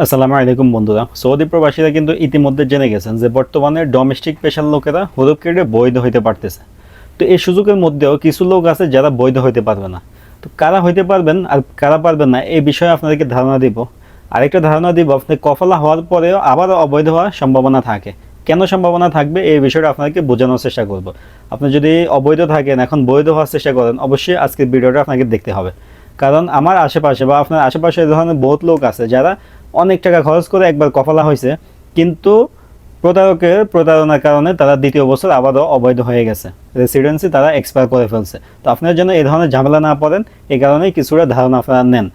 আসসালামু আলাইকুম বন্ধুরা। সৌদি প্রবাসীরা কিন্তু ইতিমধ্যে জেনে গেছেন যে বর্তমানে ডোমেস্টিক পেশার লোকেরা হরুপ কেটে বৈধ হইতে পারতেছে। তো এই সুযোগের মধ্যেও কিছু লোক আছে যারা বৈধ হইতে পারবে না। তো কারা হইতে পারবেন আর কারা পারবেন না এই বিষয়ে আপনাদেরকে ধারণা দিব। আরেকটা ধারণা দিব, আপনি কফলা হওয়ার পরেও আবারও অবৈধ হওয়ার সম্ভাবনা থাকে। কেন সম্ভাবনা থাকবে এই বিষয়টা আপনাদেরকে বোঝানোর চেষ্টা করব। আপনি যদি অবৈধ থাকেন, এখন বৈধ হওয়ার চেষ্টা করেন, অবশ্যই আজকের ভিডিওটা আপনাকে দেখতে হবে। কারণ আমার আশেপাশে বা আপনার আশেপাশে ধরনের বহুত লোক আছে যারা অনেক টাকা খরচ করে একবার কফলা হয়েছে। কিন্তু প্রতারকের প্রতারণার কারণে তারা দ্বিতীয় বছর আবারও অবৈধ হয়ে গেছে। রেসিডেন্সি তারা এক্সপায়ার করে ফেলছে। তো আপনার জন্য এই ধরনের ঝামেলা না পড়েন, এই কারণেই কিছুটা ধারণা আপনারা নেন।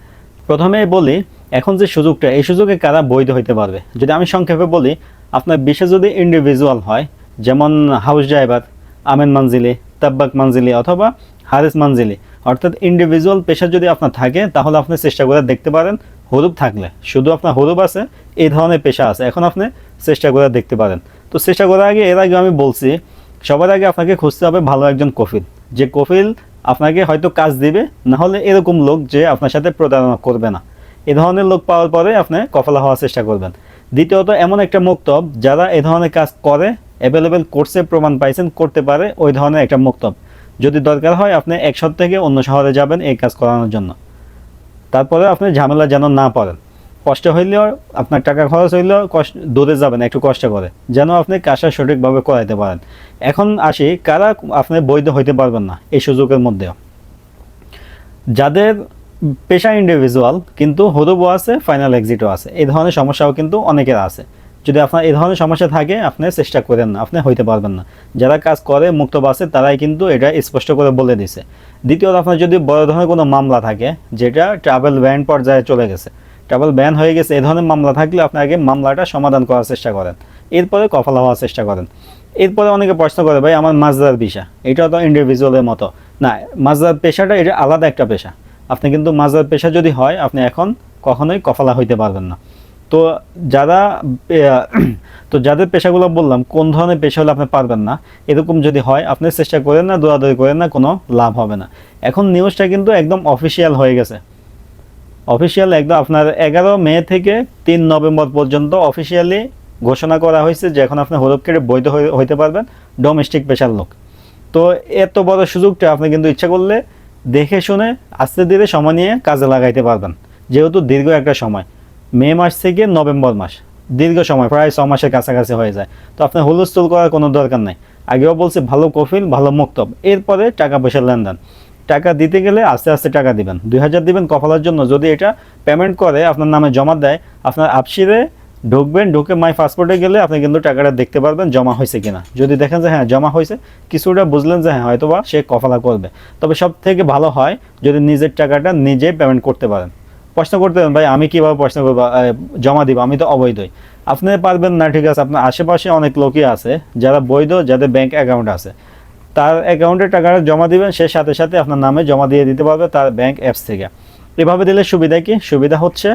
প্রথমে বলি, এখন যে সুযোগটা, এই সুযোগে কারা বৈধ হইতে পারবে? যদি আমি সংক্ষেপে বলি, আপনার বিশেষ যদি ইন্ডিভিজুয়াল হয়, যেমন হাউস ড্রাইভার আমেন মানজিলি, তাব্বাক মানজিলি অথবা হারিস মানজিলি, অর্থাৎ ইন্ডিভিজুয়াল পেশা যদি আপনার থাকে, তাহলে আপনি চেষ্টা করে দেখতে পারেন হরুপ থাকলে, শুধু আপনার হরুপ আছে, এই ধরনের পেশা আছে। এখন আপনি চেষ্টা করে দেখতে পারেন। তো চেষ্টা করার আগে, এর আগে আমি বলছি, সবার আগে আপনাকে খুঁজতে হবে ভালো একজন কফিল। যে কফিল আপনাকে হয়তো কাজ দিবে, না হলে এরকম লোক যে আপনার সাথে প্রতারণা করবে না। এ ধরনের লোক পাওয়ার পরে আপনি কফলা হওয়ার চেষ্টা করবেন। দ্বিতীয়ত, এমন একটা মুক্তব যারা এ ধরনের কাজ করে অ্যাভেলেবেল কোর্সে প্রমাণ পাইছেন, করতে পারে, ওই ধরনের একটা মুক্তব। যদি দরকার হয়, আপনি এক শহর থেকে অন্য শহরে যাবেন এই কাজ করানোর জন্য। তারপরে আপনি ঝামেলা যেন না পড়েন। কষ্ট হইলেও আপনার টাকা খরচ হইলেও কষ্ট, দূরে যাবেন, একটু কষ্ট করে, যেন আপনি কাজটা সঠিকভাবে করাইতে পারেন। এখন আসি, কারা আপনি বৈধ হইতে পারবেন না এই সুযোগের মধ্যেও। যাদের পেশা ইন্ডিভিজুয়াল কিন্তু হরুবও আছে ফাইনাল এক্সিটও আছে। এই ধরনের সমস্যাও কিন্তু অনেকের আছে। যদি আপনার এই ধরনের সমস্যা থাকে, আপনি চেষ্টা করেন না, আপনি হইতে পারবেন না। যারা কাজ করে, মুক্ত বাসে তারাই কিন্তু এটা স্পষ্ট করে বলে দিছে দ্বিতীয়ত, আপনার যদি বড় ধরনের কোনো মামলা থাকে, যেটা ট্রাভেল ব্যান পর্যায়ে চলে গেছে। ট্রাভেল ব্যান হয়ে গেছে, এই ধরনের মামলা থাকলে আপনি আগে মামলাটা সমাধান করার চেষ্টা করেন। এরপরে কফলা হওয়ার চেষ্টা করেন। এরপরে অনেকে প্রশ্ন করে, ভাই, আমার মাজদার পেশা? এটাও তো ইন্ডিভিজুয়ালের মতো। না মাজদার পেশাটা, এটা আলাদা একটা পেশা। আপনি কিন্তু মাজদার পেশা যদি হয়, আপনি এখন কখনোই কফলা হইতে পারবেন না। তো যারা তো যাদের পেশাগুলো বললাম, কোন ধরনের পেশা হলে আপনি পারবেন না, এরকম যদি হয়, আপনি চেষ্টা করেন না, দৌড়াদৌড়ি করেন না, কোনো লাভ হবে না। এখন নিউজটা কিন্তু একদম অফিসিয়াল হয়ে গেছে। অফিসিয়াল একদম আপনার এগারো মে থেকে তিন নভেম্বর পর্যন্ত অফিসিয়ালি ঘোষণা করা হয়েছে যে এখন আপনি হরফ কেটে বৈধ হইতে পারবেন ডোমেস্টিক পেশার লোক। তো এত বড় সুযোগটা আপনি কিন্তু ইচ্ছা করলে দেখে শুনে, আস্তে ধীরে সময় নিয়ে কাজে লাগাইতে পারবেন। যেহেতু দীর্ঘ একটা সময়। মে মাস থেকে নভেম্বর মাস। দীর্ঘ সময়, প্রায় ছ মাসের কাছাকাছি হয়ে যায়। তো আপনার হুলস্থুল করার কোনো দরকার নাই। আগেও বলছি, ভালো কফিল ভালো মুক্তব। এরপরে টাকা পয়সার লেনদেন। টাকা দিতে গেলে আস্তে আস্তে টাকা দিবেন। দুই হাজার দিবেন কফলার জন্য। যদি এটা পেমেন্ট করে, আপনার নামে জমা দেয়, আপনার আপসিরে ঢুকবেন, ঢুকে মাই পাসপোর্টে গেলে আপনি কিন্তু টাকাটা দেখতে পারবেন জমা হয়েছে কিনা। যদি দেখেন যে হ্যাঁ জমা হয়েছে, কিছুটা বুঝলেন যে হ্যাঁ হয়তোবা সে কফলা করবে। তবে সব থেকে ভালো হয় যদি নিজের টাকাটা নিজে পেমেন্ট করতে পারেন। প্রশ্ন করতে ভাই, আমি কীভাবে প্রশ্ন করব? জমা দিব, আমি তো অবৈধই। আপনি পারবেন না, ঠিক আছে, আপনার আশেপাশে অনেক লোকই আছে, যারা বৈধ, যাদের ব্যাংক অ্যাকাউন্ট আছে। তার অ্যাকাউন্টে টাকাটা জমা দিবেন, সে সাথে সাথে আপনার নামে জমা দিয়ে দিতে পারবে তার ব্যাংক অ্যাপস থেকে। এভাবে দিলে সুবিধা কি? সুবিধা হচ্ছে,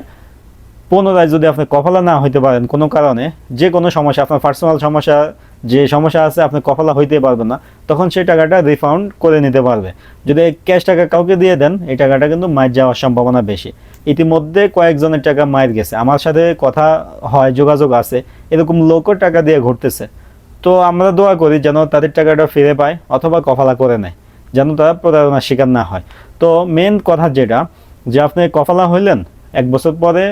পুনরায় যদি আপনি কফলা না হইতে পারেন, কোনো কারণে যে কোনো সমস্যা, আপনার পার্সোনাল সমস্যা যে সমস্যা আছে, আপনি কফলা হইতে পারবেন না, তখন সেই টাকাটা রিফান্ড করে নিতে পারবে। যদি ক্যাশ টাকা কাউকে দিয়ে দেন, এই টাকাটা কিন্তু মায়ের যাওয়ার সম্ভাবনা বেশি। ইতিমধ্যে কয়েকজনের টাকা মায়ের গেছে। আমার সাথে কথা হয়, যোগাযোগ আছে, এরকম লোকও টাকা দিয়ে ঘুরতেছে। তো আমরা দোয়া করি যেন তাদের টাকাটা ফিরে পায় অথবা কফালা করে নেয়, যেন তারা প্রতারণার শিকার না হয়। তো মেন কথা যেটা, যে আপনি কফালা হইলেন, এক বছর পরে,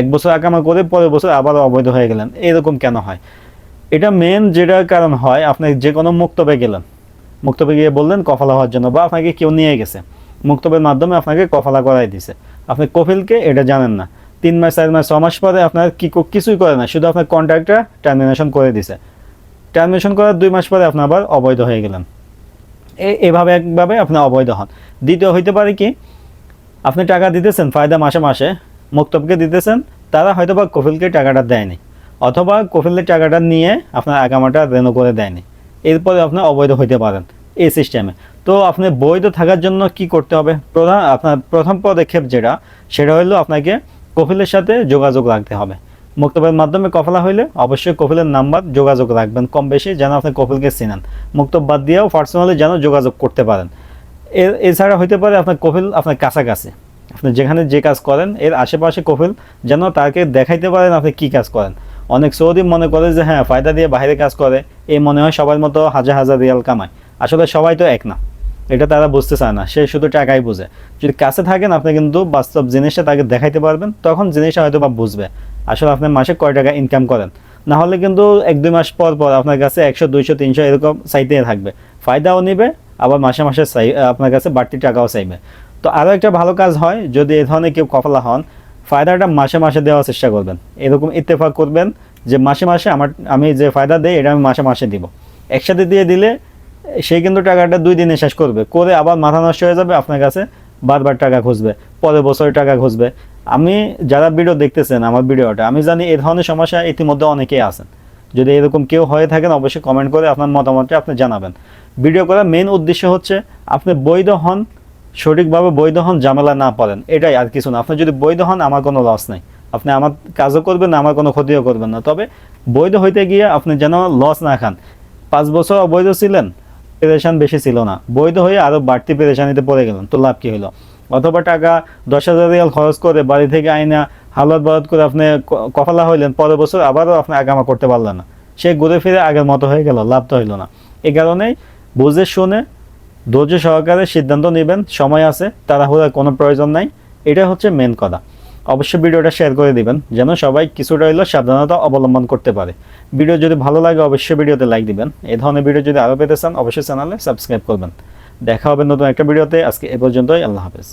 এক বছর আকামা করে পরের বছর আবারও অবৈধ হয়ে গেলেন, এরকম কেন হয়? এটা মেন যেটা কারণ হয়, আপনি যে কোনো মুক্তবে গেলেন। মুক্তবে গিয়ে বললেন, কফালা হওয়ার জন্য, বা আপনাকে কেউ নিয়ে গেছে। মুক্তবের মাধ্যমে আপনাকে কফালা করাই দিছে। আপনি কফিলকে এটা জানেন না। তিন মাস, চার মাস, ছ মাস পরে আপনার কি কিছুই করে না, শুধু আপনার কন্ট্রাক্টটা টার্মিনেশন করে দিছে। টার্মিনেশন করার দুই মাস পরে আপনি আবার অবৈধ হয়ে গেলেন। এভাবে একভাবে আপনি অবৈধ হন। দ্বিতীয় হইতে পারে কি, আপনি টাকা দিতেছেন, ফায়দা মাসে মাসে মুক্তবকে দিতেছেন, তারা হয়তো বা কফিলকে টাকাটা দেয়নি। অথবা কফিলের টাকাটা নিয়ে আপনার আগামাটা রেনো করে দেয়নি। এরপরে আপনি অবৈধ হইতে পারেন এই সিস্টেমে তো আপনি বৈধ থাকার জন্য কি করতে হবে? প্রধান, আপনার প্রথম পদক্ষেপ যেটা, সেটা হলো আপনাকে কফিলের সাথে যোগাযোগ রাখতে হবে। মুক্তবের মাধ্যমে কফলা হইলে অবশ্যই কফিলের নাম্বার যোগাযোগ রাখবেন। কম বেশি যেন আপনি কফিলকে চিনেন। মুক্তব বাদ দিয়েও পার্সোনালি যেন যোগাযোগ করতে পারেন। এর, এছাড়া হইতে পারে আপনার কফিল আপনার কাছাকাছি। আপনি যেখানে যে কাজ করেন, এর আশেপাশে কফিল যেন তাকে দেখাইতে পারেন আপনি কি কাজ করেন। অনেক সৌদি মনে করে যে হ্যাঁ ফায়দা দিয়ে বাইরে কাজ করে, এই মনে হয় সবার মতো হাজার হাজার রিয়াল কামায়। আসলে সবাই তো এক না। এটা তারা বুঝতে চায় না। সে শুধু টাকাই বুঝে। যদি কাছে থাকেন, আপনি কিন্তু বাস্তব জিনিসটা তাকে দেখাইতে পারবেন, তখন জিনিসটা হয়তো বা বুঝবে। আসলে আপনি মাসে কয় টাকা ইনকাম করেন? না হলে কিন্তু এক, দুই মাস পর পর আপনার কাছে একশো, দুইশো, তিনশো এরকম চাইতে থাকবে। ফায়দাও নেবে, আবার মাসে মাসে আপনার কাছে বাড়তি টাকাও চাইবে। তো আরও একটা ভালো কাজ হয়, যদি এ ধরনের কেউ কফলা হন ফায়দাটা মাসে মাসে দেওয়ার চেষ্টা করবেন। এরকম ইত্তেফাক করবেন যে মাসে মাসে আমার আমি যে ফায়দা দেই, এটা আমি মাসে মাসে দিব। একসাথে দিয়ে দিলে সে কিন্তু টাকাটা দুই দিনে শেষ করবে। করে আবার মাথা নষ্ট হয়ে যাবে, আপনার কাছে বারবার টাকা খুঁজবে, পরের বছর টাকা খুঁজবে। আমি যারা ভিডিও দেখতেছেন আমার ভিডিওটা আমি জানি এই ধরনের সমস্যা ইতিমধ্যে অনেকেই আছেন। যদি এরকম কেউ হয়ে থাকেন, অবশ্যই কমেন্ট করে আপনার মতামতটা আপনি জানাবেন। ভিডিও করার মেন উদ্দেশ্য হচ্ছে আপনি বৈধ হন সঠিকভাবে বৈধ হন, ঝামেলা না পারেন। এটাই আর কিছু না। আপনি যদি বৈধ হন, আমার কোনো লস নেই। আপনি আমার কাজও করবেন না, আমার কোনো ক্ষতিও করবেন না। তবে বৈধ হইতে গিয়ে আপনি যেন লস না খান। পাঁচ বছর অবৈধ ছিলেন, পেরেশান বেশি ছিল না। বৈধ হয়ে আরও বাড়তি পেরেশানিতে পড়ে গেলেন, তো লাভ কী হলো অথবা টাকা দশ হাজার রিয়াল খরচ করে বাড়ি থেকে আইনা হালত বালত করে আপনি কফালা হইলেন, পরের বছর আবারও আপনি আগামা করতে পারলেন না। সে ঘুরে ফিরে আগের মতো হয়ে গেল, লাভ তো হইল না। এই কারণেই বুঝে শুনে ধৈর্য সহকারে সিদ্ধান্ত নেবেন, সময় আছে, তাড়াহুড়ার কোনো প্রয়োজন নাই। এটা হচ্ছে মেন কথা। অবশ্যই ভিডিওটা শেয়ার করে দিবেন, যেন সবাই কিছুটা হইলেও সাবধানতা অবলম্বন করতে পারে। ভিডিও যদি ভালো লাগে, অবশ্যই ভিডিওতে লাইক দিবেন। এ ধরনের ভিডিও যদি আরও পেতে চান, অবশ্যই চ্যানেলে সাবস্ক্রাইব করবেন। দেখা হবে নতুন একটা ভিডিওতে। আজকে এ পর্যন্তই, আল্লাহ হাফেজ।